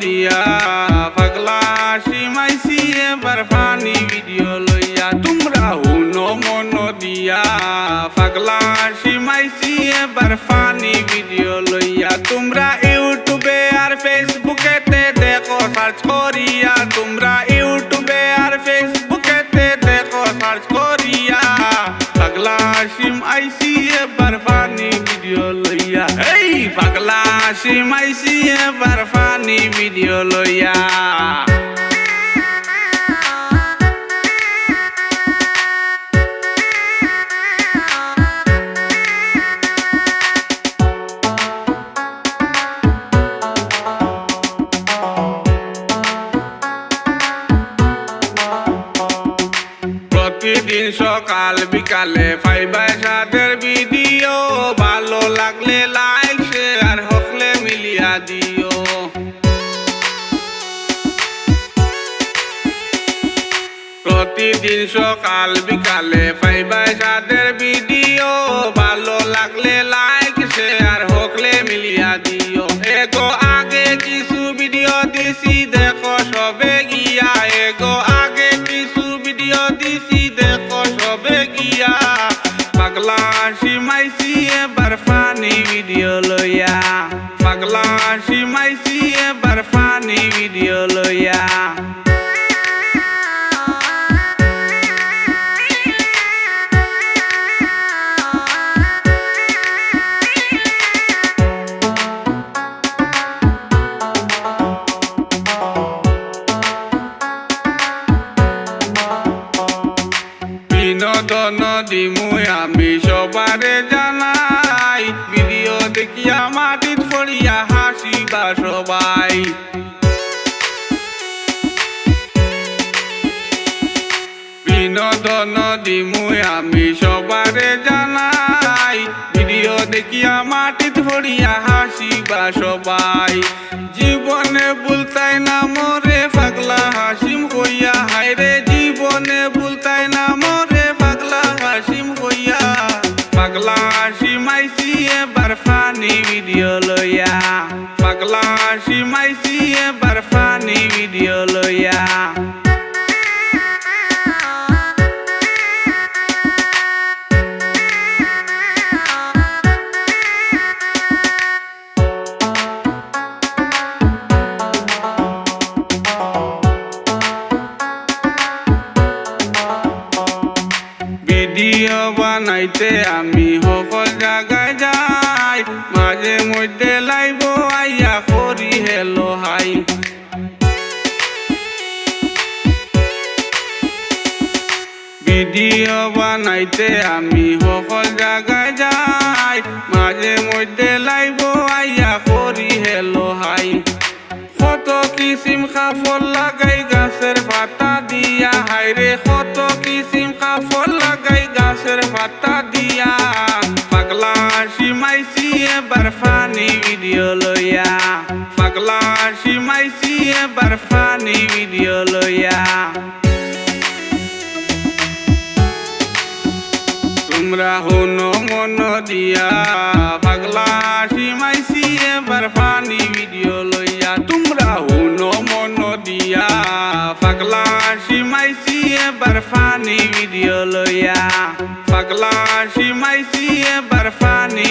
দিয়া। পাগলা সীমাইছি, এবার ফানি ভিডিও লইয়া। তোমরা হুনো মন দিয়া। পাগলা সীমাইছি, এবার ফানি ভিডিও লইয়া। তোমরা ইউটিউবে আর ফেসবুকেতে দেখো, সার্চ করিয়া। তোমরা ইউটিউবে আর ফেসবুকেতে দেখো, সার্চ করিয়া। পাগলা সিম এবার ফানি ভিডিও লইয়া। এই পাগলা সিম আইসি এবার ফানি ভিডিও লইয়া। প্রতিদিন সকাল বিকালে ফাইবার সাদের ভিডিও ভালো লাগলে লাইক প্রতিদিন সকাল বিকালে ফাইবার সাদের ভিডিও। ভালো লাগলে লাইক শেয়ার হকলে মিলিয়া দিও। এগো আগে কিছু ভিডিও দিছি, দেখো সবে গিয়া। এগো আগে কিছু ভিডিও দিছি, দেখো সবে গিয়া। পাগলা সীমাইছি, এবার ফানি ভিডিও লইয়া। পাগলা সীমাইছি, এবার ফানি বিনোদন দিমুই আমি সবারে জানাই। ভিডিও দেখিয়া মাটিত পড়িয়া হাসিবা সবাই। বিনোদন দিমুই আমি সবারে জানাই। ভিডিও দেখিয়া মাটিত পড়িয়া হাসিবা সবাই। জীবনে ভুলতাই হাসিমাইছি এবার ফানি ভিডিও লইয়া। পাগলা হাসিমাইছি এবার ফানি ভিডিও লইয়া। বানাইতে আমি সকল জায়গায় যাই। মাঝে মধ্যে লাইব, আইয়া করি হেলো হাই ভিডিও বানাইতে আমি সকল জায়গায় যাই। মাঝে মধ্যে লাইব, আইয়া করি হেলো হাই কত কিসিম কাপড় লাগাই গাছের পাতা দিয়া পাগলা সীমাইছি এবার ভিডিও লইয়া পাগলা সীমাইছি এবার ভিডিও লইয়া তোমরা হনো মন দিয়া পাগলা সীমাইছি এবার ফানি ভিডিও লইয়া তোমরা হনো মন দিয়া পাগলা সীমাইছি এবার ভিডিও লইয়া পাগলা সীমাইছি এবার ফানি